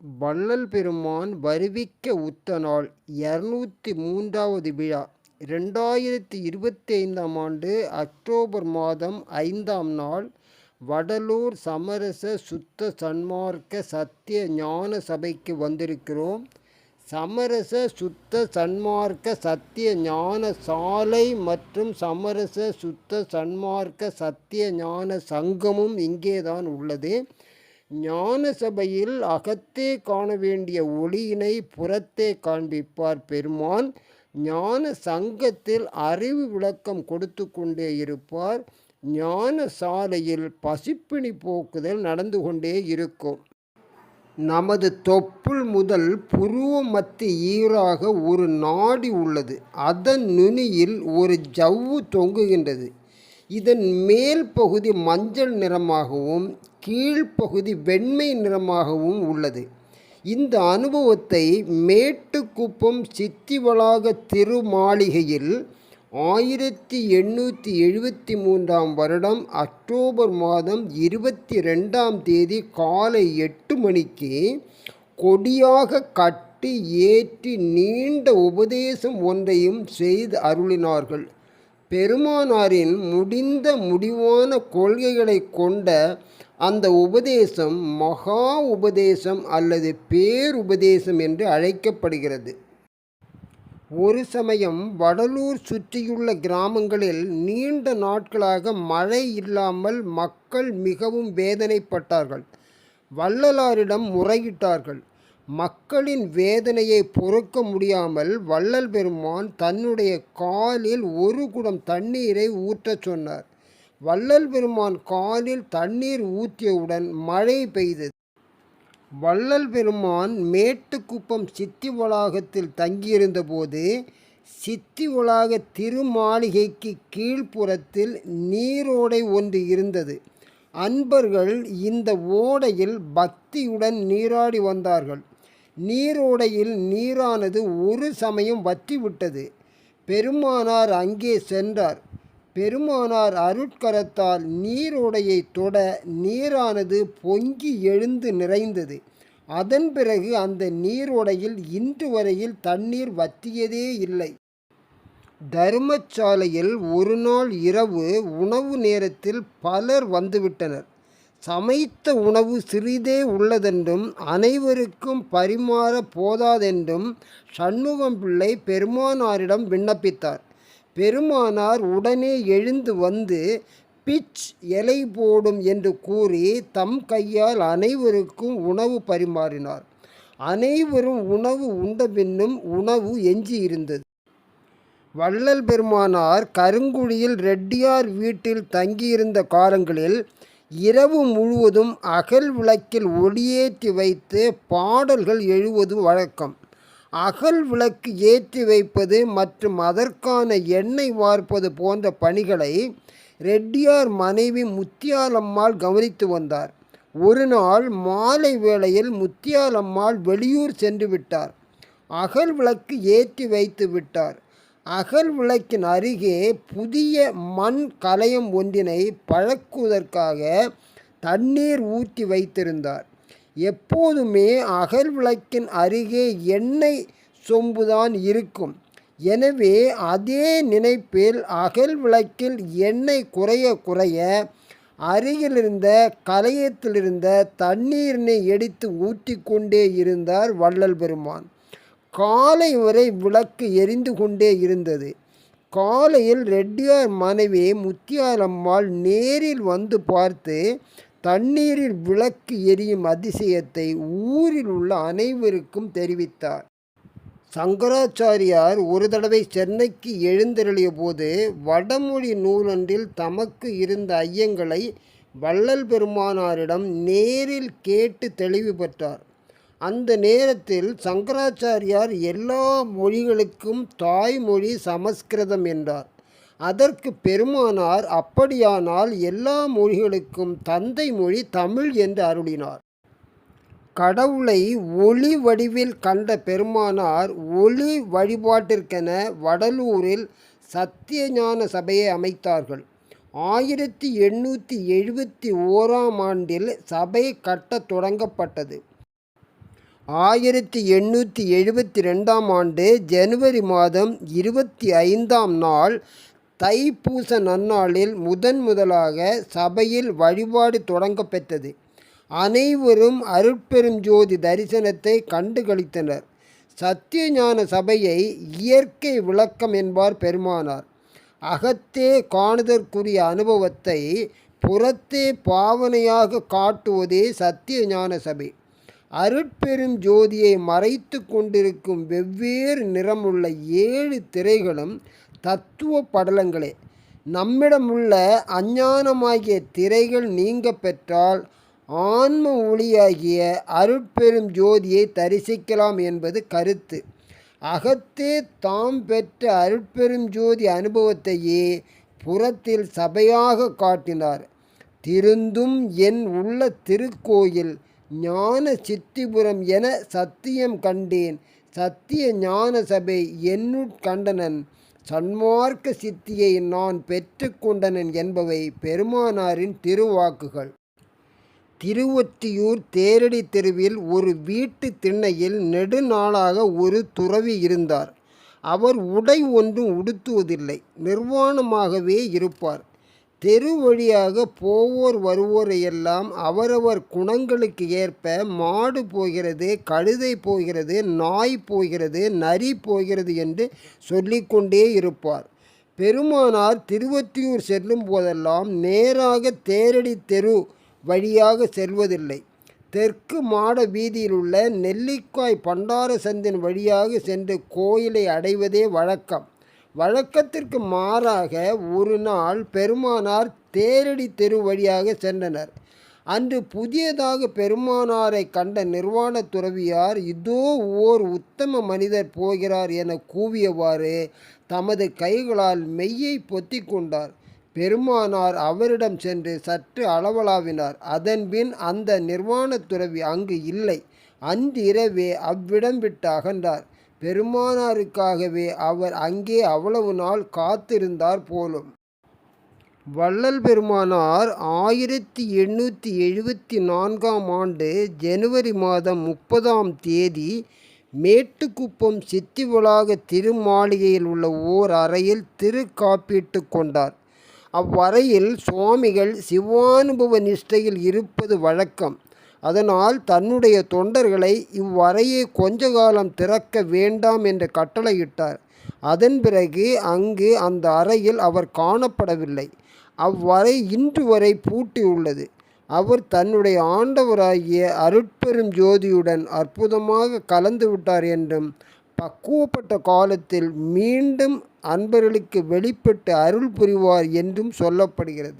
வள்ளல் பெருமான் வருவிக்க உத்த நாள் இரநூத்தி மூன்றாவது விழா. ரெண்டாயிரத்தி இருபத்தி ஐந்தாம் ஆண்டு அக்டோபர் மாதம் ஐந்தாம் நாள் வடலூர் சமரச சுத்த சன்மார்க்க சத்திய ஞான சபைக்கு வந்திருக்கிறோம். சமரச சுத்த சன்மார்க்க சத்திய ஞான சாலை மற்றும் சமரச சுத்த சன்மார்க்க சத்திய ஞான சங்கமும் இங்கே தான் உள்ளது. ஞான சபையில் அகத்தே காண வேண்டிய ஒளியினை புறத்தே காண்பிப்பார் பெருமான். ஞான சங்கத்தில் அறிவு விளக்கம் கொடுத்து கொண்டே இருப்பார். ஞான சாலையில் பசிப்பிணி போக்குதல் நடந்து கொண்டே இருக்கும். நமது தொப்புள் முதல் புருவ மத்தி ஈராக ஒரு நாடி உள்ளது. அதன் நுனியில் ஒரு ஜவ்வு தொங்குகின்றது. இதன் மேல் பகுதி மஞ்சள் நிறமாகவும் கீழ்ப்பகுதி வெண்மை நிறமாகவும் உள்ளது. இந்த அனுபவத்தை மேட்டுக்குப்பம் சித்திவளாக திருமாளிகையில் ஆயிரத்தி எண்ணூற்றி எழுபத்தி மூன்றாம் வருடம் அக்டோபர் மாதம் இருபத்தி ரெண்டாம் தேதி காலை எட்டு மணிக்கு கொடியாக கட்டி ஏற்றி நீண்ட உபதேசம் ஒன்றையும் செய்து அருளினார்கள். பெருமானாரின் முடிந்த முடிவான கொள்கைகளை கொண்ட அந்த உபதேசம் மகா உபதேசம் அல்லது பேருபதேசம் என்று அழைக்கப்படுகிறது. ஒரு சமயம் வடலூர் சுற்றியுள்ள கிராமங்களில் நீண்ட நாட்களாக மழை இல்லாமல் மக்கள் மிகவும் வேதனைப்பட்டார்கள். வள்ளலாரிடம் முறையிட்டார்கள். மக்களின் வேதனையை பொறுக்க முடியாமல் வள்ளல் பெருமான் தன்னுடைய காலில் ஒரு குடம் தண்ணீரை ஊற்றச் சொன்னார். வள்ளல் பெருமான் காலில் தண்ணீர் ஊற்றியவுடன் மழை பெய்தது. வள்ளல் பெருமான் மேட்டுக்குப்பம் சித்தி வளாகத்தில் தங்கியிருந்தபோது சித்தி வளாக திருமாளிகைக்கு கீழ்ப்புறத்தில் நீரோடை ஒன்று இருந்தது. அன்பர்கள் இந்த ஓடையில் பக்தியுடன் நீராடி வந்தார்கள். நீரோடையில் நீரானது ஒரு சமயம் வற்றிவிட்டது. பெருமானார் அங்கே சென்றார். பெருமானார் அருட்கரத்தால் நீரோடையை தொட நீரானது பொங்கி எழுந்து நிறைந்தது. அதன் பிறகு அந்த நீரோடையில் இன்று வரையில் தண்ணீர் வத்தியதே இல்லை. தர்மசாலையில் ஒரு நாள் இரவு உணவு நேரத்தில் பலர் வந்துவிட்டனர். சமைத்த உணவு சிறிதே உள்ளதென்றும் அனைவருக்கும் பரிமாற போதாதென்றும் சண்முகம் பிள்ளை பெருமானாரிடம் விண்ணப்பித்தார். பெருமானார் உடனே எழுந்து வந்து பிச் எலை போடும் என்று கூறி தம் கையால் அனைவருக்கும் உணவு பரிமாறினார். அனைவரும் உணவு உண்ட பின்னும் உணவு எஞ்சி இருந்தது வள்ளல் பெருமானார் கருங்குழியில் ரெட்டியார் வீட்டில் தங்கியிருந்த காலங்களில் இரவு முழுவதும் அகல் விளக்கில் ஒளியேற்றி வைத்து பாடல்கள் எழுவது வழக்கம். அகல் விளக்கு ஏற்றி வைப்பது மற்றும் அதற்கான எண்ணெய் வார்ப்பது போன்ற பணிகளை ரெட்டியார் மனைவி முத்தியாலம்மாள் கவனித்து வந்தார். ஒரு நாள் மாலை வேளையில் முத்தியாலம்மாள் வெளியூர் சென்று விட்டார். அகல் விளக்கு ஏற்றி வைத்து விட்டார். அகல் விளக்கின் அருகே புதிய மண் கலயம் ஒன்றினை பழக்குவதற்காக தண்ணீர் ஊற்றி வைத்திருந்தார். எப்போதுமே அகல் விளக்கின் அருகே எண்ணெய் சொம்புதான் இருக்கும். எனவே அதே நினைப்பில் அகல் விளக்கில் எண்ணெய் குறைய குறைய அருகிலிருந்த கலையத்திலிருந்த தண்ணீரினை எடுத்து ஊற்றிக்கொண்டே இருந்தார் வள்ளல் பெருமான். காலை வரை விளக்கு எரிந்து கொண்டே இருந்தது. காலையில் ரெட்டியார் மனைவி முத்தியாலம்மாள் நேரில் வந்து பார்த்து தண்ணீரில் விளக்கு எரியும் அதிசயத்தை ஊரில் உள்ள அனைவருக்கும் தெரிவித்தார். சங்கராச்சாரியார் ஒரு தடவை சென்னைக்கு எழுந்தருளிய போது வடமொழி நூலொன்றில் தமக்கு இருந்த ஐயங்களை வள்ளல் பெருமானாரிடம் நேரில் கேட்டு தெளிவு பெற்றார். அந்த நேரத்தில் சங்கராச்சாரியார் எல்லா மொழிகளுக்கும் தாய்மொழி சமஸ்கிருதம் என்றார். அதற்கு பெருமானார் அப்படியானால் எல்லா மொழிகளுக்கும் தந்தை மொழி தமிழ் என்று அருளினார். கடவுளை ஒளி வடிவில் கண்ட பெருமானார் ஒளி வழிபாட்டிற்கென வடலூரில் சத்தியஞான சபையை அமைத்தார்கள். ஆயிரத்தி எண்ணூற்றி எழுபத்தி ஓராம் ஆண்டில் சபை கட்டத் தொடங்கப்பட்டது. ஆயிரத்தி எண்ணூற்றி எழுபத்தி ரெண்டாம் ஆண்டு ஜனவரி மாதம் இருபத்தி ஐந்தாம் நாள் தைப்பூச நன்னாளில் முதன் முதலாக சபையில் வழிபாடு தொடங்கப்பெற்றது அனைவரும் அருட்பெரும் ஜோதி தரிசனத்தை கண்டுகளித்தனர் சத்தியஞான சபையை இயற்கை விளக்கம் என்பார் பெருமானார். அகத்தே காணுதற்குரிய அனுபவத்தை புறத்தே பாவனையாக காட்டுவதே சத்திய ஞான சபை. அருட்பெரும் ஜோதியை மறைத்து கொண்டிருக்கும் வெவ்வேறு நிறமுள்ள ஏழு திரைகளும் தத்துவ படலங்களே. நம்மிடமுள்ள அஞ்ஞானமாகிய திரைகள் நீங்க பெற்றால் ஆன்ம ஒளியாகிய அருட்பெரும் ஜோதியை தரிசிக்கலாம் என்பது கருத்து. அகத்தே தாம் பெற்ற அருட்பெரும் ஜோதி அனுபவத்தையே புறத்தில் சபையாக காட்டினார். திருந்தும் என் உள்ள திருக்கோயில் ஞான சித்திபுரம் என சத்தியம் கண்டேன். சத்திய ஞான சபை என்னுட்கண்டனன் சன்மார்க்க சித்தியை நான் பெற்றுக்கொண்டனன் என்பவை பெருமானாரின் திருவாக்குகள். திருவொற்றியூர் தேரடி தெருவில் ஒரு வீட்டு திண்ணையில் நெடுநாளாக ஒரு துறவி இருந்தார். அவர் உடை ஒன்றும் உடுத்துவதில்லை நிர்வாணமாகவே இருப்பார். தெரு வழியாக போவோர் வருவோரையெல்லாம் அவரவர் குணங்களுக்கு ஏற்ப மாடு போகிறது கழுதை போகிறது நாய் போகிறது நரி போகிறது என்று சொல்லிக்கொண்டே இருப்பார். பெருமானார் திருவத்தியூர் செல்லும் போதெல்லாம் நேராக தேரடி தெரு வழியாக செல்வதில்லை. தெற்கு மாட வீதியில் உள்ள நெல்லிக்காய் பண்டார சந்தின் வழியாக சென்று கோயிலை அடைவதே வழக்கம். வழக்கத்திற்கு மாறாக ஒரு நாள் பெருமானார் தேரடி தெரு வழியாக சென்றனர். அன்று புதியதாக பெருமானாரை கண்ட நிர்வாண துறவியார் இதோ ஓர் உத்தம மனிதர் போகிறார் என கூவியவாறு தமது கைகளால் மெய்யை பொத்தி கொண்டார். பெருமானார் அவரிடம் சென்று சற்று அளவலாவினார். அதன்பின் அந்த நிர்வாண துறவி அங்கு இல்லை. அன்றிரவே அவ்விடம் விட்டு அகன்றார். பெருமானாருக்காகவே அவர் அங்கே அவ்வளவு நாள் காத்திருந்தார் போலும். வள்ளல் பெருமானார் ஆயிரத்தி எண்ணூற்றி எழுபத்தி நான்காம் ஆண்டு ஜனவரி மாதம் முப்பதாம் தேதி மேட்டுக்குப்பம் சித்தி வளாக திருமாளிகையில் உள்ள ஓர் அறையில் திருக்காப்பீட்டு கொண்டார். அவ்வறையில் சுவாமிகள் சிவானுபவ நிஷ்டையில் இருப்பது வழக்கம். அதனால் தன்னுடைய தொண்டர்களை இவ்வறையை கொஞ்ச காலம் திறக்க வேண்டாம் என்று கட்டளையிட்டார். அதன் பிறகு அங்கு அந்த அறையில் அவர் காணப்படவில்லை. அவ்வறை இன்று வரை பூட்டியுள்ளது அவர் தன்னுடைய ஆண்டவராகிய அருட்பெரும் ஜோதியுடன் அற்புதமாக கலந்து விட்டார் என்றும் பக்குவப்பட்ட காலத்தில் மீண்டும் அன்பர்களுக்கு வெளிப்பட்டு அருள் புரிவார் என்றும் சொல்லப்படுகிறது.